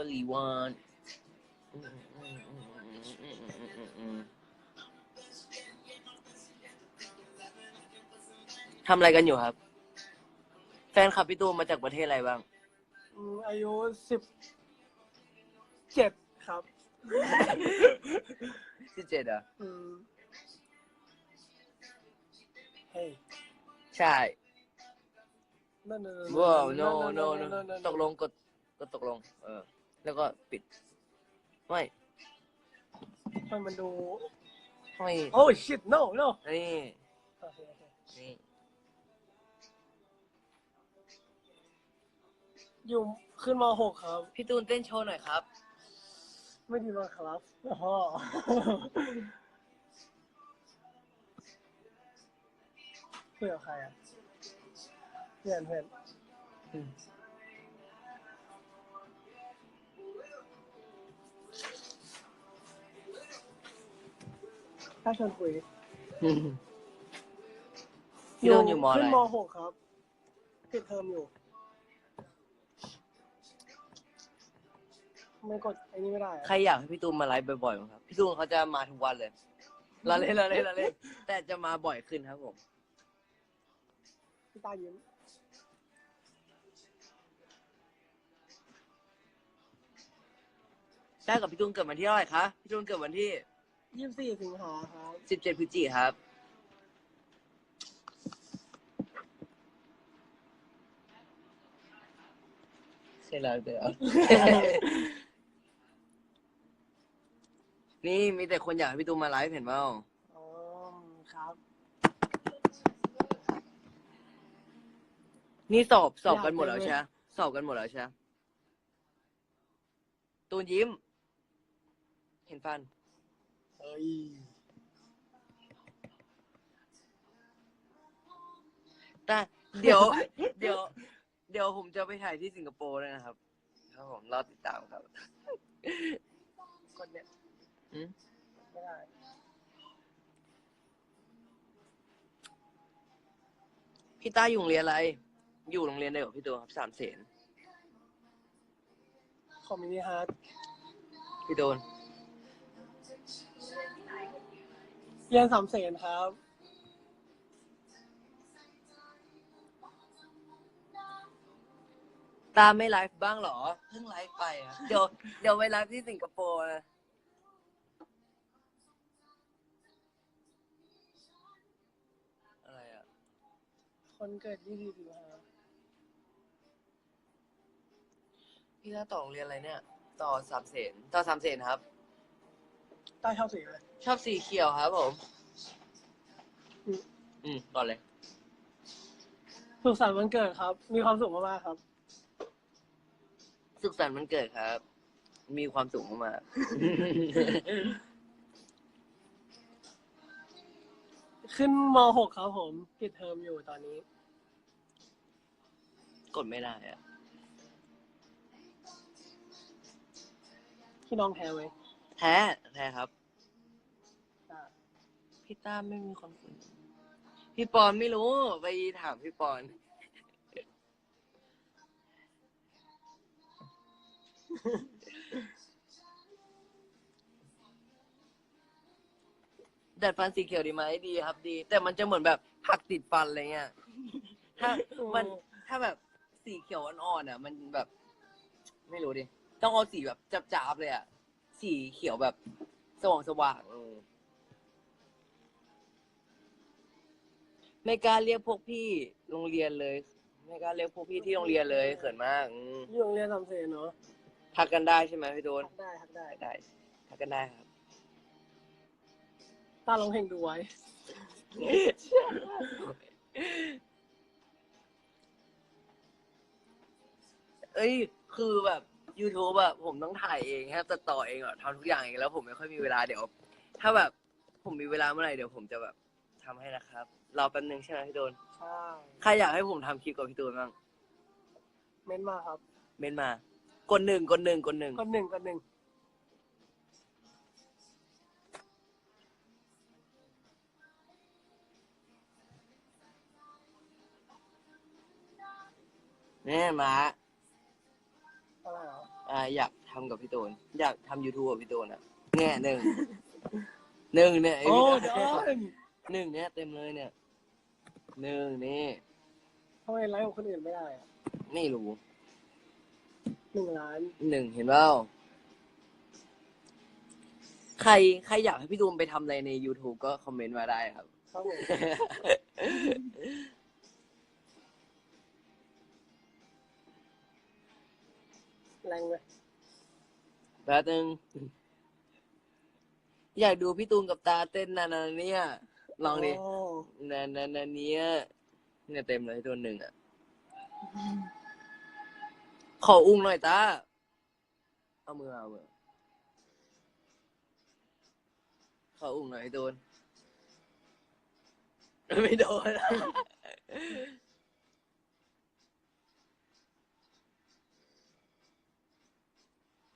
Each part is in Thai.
only one ทำอะไรกันอยู่ครับ แฟนคลับพี่ตูนมาจากประเทศอะไรบ้าง อืมอายุสิบเจ็ดครับสิบเจ็ดอะ อืมเฮ้ยใช่ นั่นนั่นว้าว no no no ตกลงกดกดตกลง เออ แล้วก็ปิด ไม่ทำไมมันดู ไม่โอ้ shit no no นี่โอเคโอเคนี่อยู่ขึ้นมหกครับ พี่ตูนเต้นโชว์หน่อยครับ ไม่ดีมากครับอ๋อเพื่อนกับใครอะเพื่อนเพื่อน ถ้าชวนคุยพี่ตูนอยู่มออะไรขึ้นมหกครับปิดเทอมอยู่ ไม่กดไอ้นี่ไม่ได้อะใครอยากให้พี่ตูนมาไลฟ์บ่อยๆมั้งครับ พี่ตูนเขาจะมาทุกวันเลยเราเล่นเราเล่นเราเล่นแต่จะมาบ่อยขึ้นครับผม พี่ตายิ้มใช่กับพี่ตูนเกิดวันที่เท่าไหร่คะ พี่ตูนเกิดวันที่ ยี่สิบสี่สิงหาครับสิบเจ็ดพฤศจิกครับ ใช่แล้วเดี๋ยว นี่มีแต่คนอยากให้พี่ตูนมาไลฟ์เห็นเปล่าอ๋อครับ นี่สอบสอบอยากกันหมดแล้วเลยใช่ไหมสอบกันหมดแล้วใช่ไหมตูนยิ้ม เห็นฟันเอ้ยแต่เดี๋ยว เดี๋ยว เดี๋ยวผมจะไปถ่ายที่สิงคโปร์ด้วยนะครับครับผมรอติดตามครับกดเนี่ยอืมไม่ได้พี่ต้าอยู่โรงเรียนอะไร อยู่โรงเรียนเดียวกับพี่ตัวครับสามเสนคอมมินิฮาร์ดพี่โดน เรียนสามเสนครับ ตาไม่ไลฟ์บ้างเหรอ เพิ่งไลฟ์ไปอะ เดี๋ยวเดี๋ยวไปไลฟ์ที่สิงคโปร์นะอะไรอะ คนเกิดยี่สิบสิงหาพี่ต้าต่อโรงเรียนอะไรเนี่ย ต่อสามเสนต่อสามเสนครับ ใต้ชอบสีเลย ชอบสีเขียวครับผมอืมอืมก่อนเลย สุขสันต์วันเกิดครับ มีความสุขมากๆครับ สุขสันต์วันเกิดครับ มีความสุขมากขึ้นมหกครับผมปิดเทอมอยู่ตอนนี้ๆกดไม่ได้อะพี่น้องแพ้ไหมแท้แท้ครับอ่า พี่ต้าไม่มีความสุขพี่ปอนไม่รู้ ไปถามพี่ปอน ดัดฟันสีเขียวดีไหมดีครับดี แต่มันจะเหมือนแบบหักติดฟันอะไรเงี้ย ถ้ามันถ้าแบบสีเขียวอ่อนๆอะ มันแบบ ไม่รู้ดิ ต้องเอาสีแบบจับๆเลยอะ สีเขียวแบบสว่างสว่างๆ ไม่กล้าเรียกพวกพี่โรงเรียนเลย ไม่กล้าเรียกพวกพี่ที่โรงเรียนเลยเขินมากอืมอยู่โรงเรียนสามเสนเนาะทักกันได้ใช่ไหมพี่โดนทักได้ทักได้ได้ทักกันได้ครับตาลองเพลงดูไว้ เอ้ย คือแบบ YouTube แบบผมต้องถ่ายเองครับตัดต่อเองอะทำทุกอย่างเองแล้วผมไม่ค่อยมีเวลาเดี๋ยว ถ้าแบบ ผมมีเวลาเมื่อไหร่เดี๋ยวผมจะแบบทำให้นะครับ รอแป๊บนึงใช่ไหมพี่โดนใช่ใครอยากให้ผมทำคลิปกับพี่ตูนบ้างเม้นมาครับเม้นมา กดหนึ่งกดหนึ่งกดหนึ่งกดหนึ่งกดหนึ่งนี่มาอะไรเหรออ่าอ่าอยากทำกับพี่ตูนอยากทำ YouTube กับพี่ตูนอะแง่หนึ่งหนึ่งเนี่ยไโอ้พี่เดอนหนึ่งเนี่ยเต็มเลยเนี่ย หนึ่งนี่ ทำไมไลฟ์ของคนอื่นไม่ได้อะไม่รู้หนึ่งล้าน หนึ่งเห็นเปล่าใครใครอยากให้พี่ตูนไปทำอะไรใน YouTube ก็คอมเมนต์มาได้ครับ ครับผมแรงเลยแป๊บนึง อยากดูพี่ตูนกับตาเต้นนานาเนี่ย ลองดิ โอ้ นานานาเนี่ยเนี่ยเต็มเลยตัวหนึ่งอะ ขออุ้งหน่อยตา เอามือเอามือขออุ้งหน่อยพี่ตูนไม่โดน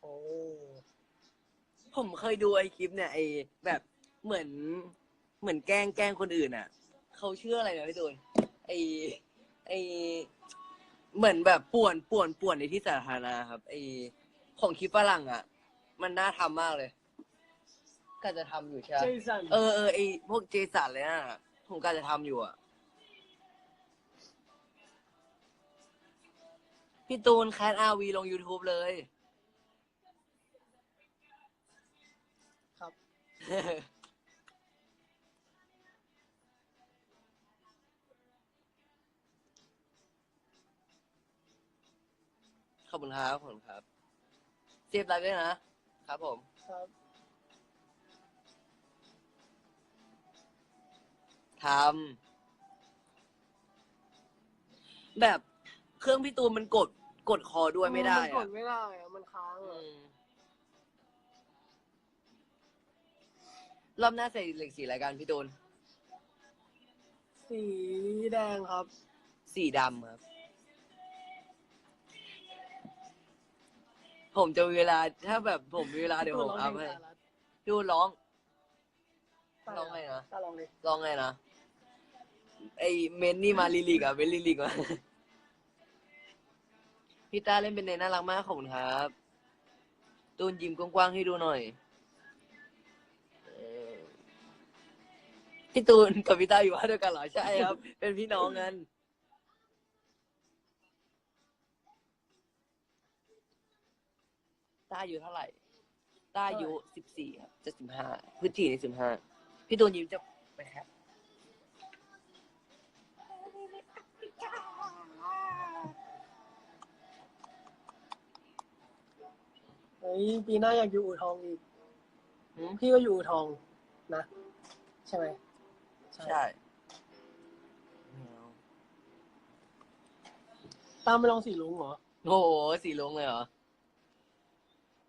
โอ้ผมเคยดูไอคลิปเนี่ยไอแบบเหมือน เหมือนแกล้งแกล้งคนอื่นอะเขาเชื่ออะไรนะพี่ตูนไอไอเหมือนแบบป่วนป่วนป่วนในที่สาธารณะครับไอของคลิปฝรั่งอะ มันน่าทำมากเลยก็จะทำอยู่ใช่ไหมเจสันเออเออไอพวกเจสันเลยนะผมก็จะทำอยู่อะ พี่ตูนแคสอาวีลง YouTube เลย ครับ ขอบคุณครับขอบคุณครับเซฟไลฟ์ด้วยนะครับผม ครับทำแบบเครื่องพี่ตูนมันกดกดคอด้วยไม่ได้นกอะดไม่ได้อะมันค้างอือะมรอบหน้าใส่เหล็กสีอะไรกันพี่ตูน สีแดงครับ สีดำครับ ผมจะมีเวลา ถ้าแบบผมมีเวลาเดี๋ยวผมอัพให้พี่ตูนร้อง ร้องไงนะ ตาลองดิร้องไงนะ ไอเมนนี่มาลิลิกอะเมนลิลิกมาพี่ตาเล่นเป็นเนน่ารักมากขอบคุณครับ ตูนยิ้มกว้างๆให้ดูหน่อยเออพี่ตูนกับพี่ตาอยู่บ้านเดียวกันเหรอใช่ครับ เป็นพี่น้องกัน ต้าอายุเท่าไหร่ ต้าอายุสิบสี่ครับจะสิบห้าพฤศจิกายนสิบห้าพี่ตูนยิ้มจะไปแคปเฮ้ยปีหน้าอยากอยู่อู่ทองอีก หืมพี่ก็อยู่อู่ทองนะ ใช่ไหมใช่ตามไปลองสีลุงเหรอ โอ้โหสีลงเลยเหรอ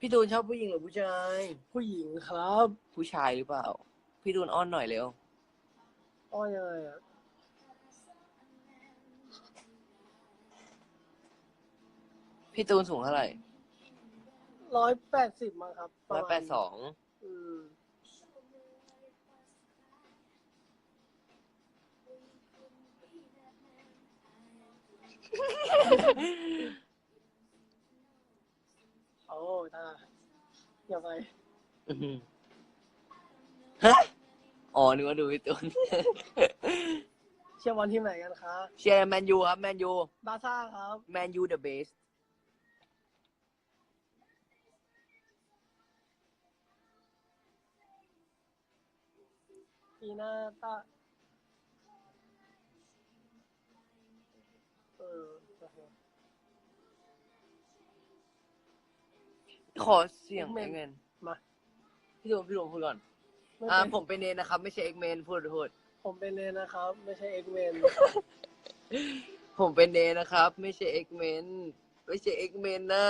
พี่ตูนชอบผู้หญิงหรือผู้ชาย ผู้หญิงครับผู้ชายหรือเปล่า พี่ตูนอ้อนหน่อยเร็ว อ้อยยังไงอะพี่ตูนสูงเท่าไหร่ร้อยแปดสิบมั้งครับร้อยแปดสองอืมโอ้ตา อย่าไปฮะอ๋อนึกว่าดูพี่ตูน เชียร์บอลทีมไหนกันคะเชียร์แมนยูครับแมนยูบาร์ซ่าครับ แมนยูเดอะเบสปีหน้าตาเออโอเค ขอเสียง X-Men เอ็กเมนมา พี่ตูนพี่ตูนพูดก่อน ไม่อ่า เป็นผมเป็นเนนนะครับ ไม่ใช่เอ็กเมนพูดพูด ผมเป็นเลยนะครับ ไม่ใช่เอ็กเมนผมเป็นเนนนะครับ ไม่ใช่เอ็กเมนไม่ใช่เอ็กเมนนะ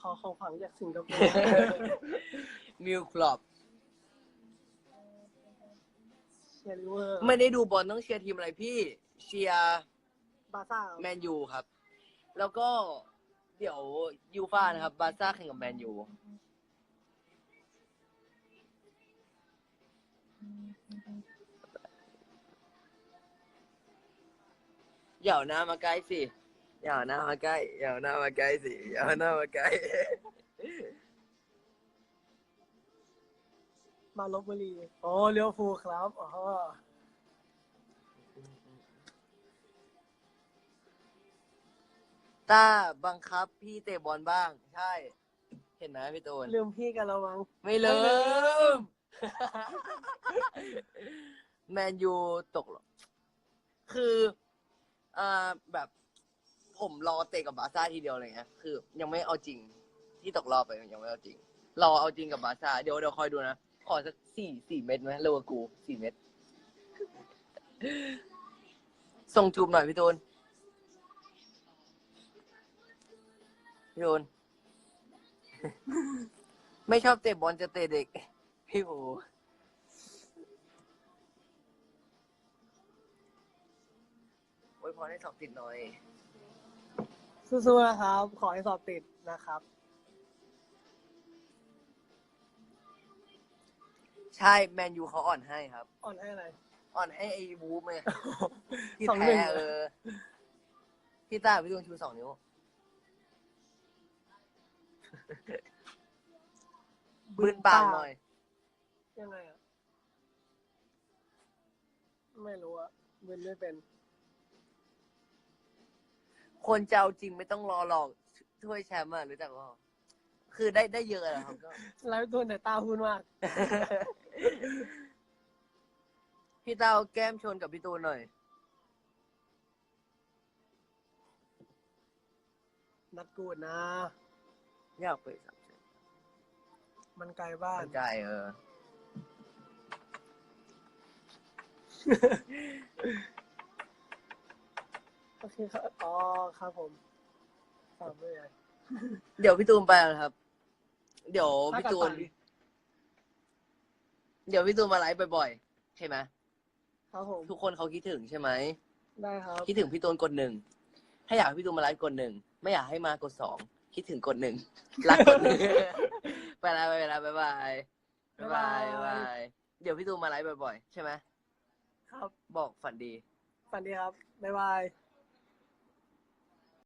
ขอของฝังจากสิงคโปร์มิวคลับเชียร์ลิเวอร์ไม่ได้ดูบอลต้องเชียร์ทีมอะไรพี่ เชียร์ บาร์ซ่าแมนยูครับ แล้วก็เดี๋ยวยูฟ่านะครับ บาร์ซ่าแข่งกับแมนยูอย่าเอาหน้ามาใกล้สิอย่าเอาหน้ามาใกล้อย่าเอาหน้ามาใกล้สิอย่าเอาหน้ามาใกล้ มาลบบุรีโอ้เลี้ยวฟูลครับ อ๋อ ต้าบังคับพี่เตะบอลบ้าง ใช่ เห็นไหมพี่ตูนลืมพี่กันแล้วมั้งไม่ลืไม่ลืมแมนยูตกหรอคืออ่าแบบ ผมรอเตะกับบาร์ซ่าทีเดียวอะไรเงี้ยคือ ยังไม่เอาจริง ที่ตกรอบไปยังไม่เอาจริง รอเอาจริงกับบาร์ซ่าเดี๋ยวเดี๋ยวคอยดูนะขอสักสี่สี่เม็ดไหมเร็วกว่ากูสี่เม็ดส่งจูบหน่อยพี่ตูน พี่ตูนไม่ชอบเตะบอลจะเตะเด็ก พี่โอไว้พอให้สอบติดหน่อย สู้ๆนะครับ ขอให้สอบติดนะครับ ใช่แมนยูเขาอ่อนให้ครับ อ่อนให้อะไร อ่อนให้ไอ้วูฟไงที่สองหแพ้นึ่งเออพี่ต้าพี่ตูนชูสองนิ้ว บืนปากหน่อย ยังไงอะ ไม่รู้อะบืนไม่เป็น คนจะเอาจริงไม่ต้องรอหรอกถ้วยแชมป์อะรู้จักว่าคือได้ได้เยอะแล้วครับก็ไลฟ์ตัวแต่ตาพูดมาก พี่เต้าแก้มชนกับพี่ตูนหน่อย นัดกูดนะอ ยากไปสับเสนมันไกลบ้าน มันไกลเออ โอเคครับอ๋อครับผมตามด้วยไงเดี๋ยวพี่ตูนไปแล้วครับ เดี๋ยวพี่ตูน เดี๋ยวพี่ตูนมาไลฟ์บ่อยๆ ใช่ไหมครับผมทุกคนเขาคิดถึงใช่ไหมได้ครับ คิดถึงพี่ตูนกดหนึ่ง ถ้าอยากให้พี่ตูนมาไลฟ์กดหนึ่ง ไม่อยากให้มากดสอง คิดถึงกดหนึ่งรักกดหนึ่งไปแล้วไปแล้วบ๊ายบายบ๊ายบายบ๊ายบายเดี๋ยวพี่ตูนมาไลฟ์บ่อยๆ ใช่ไหมครับ บอกฝันดี ฝันดีครับ บ๊ายบาย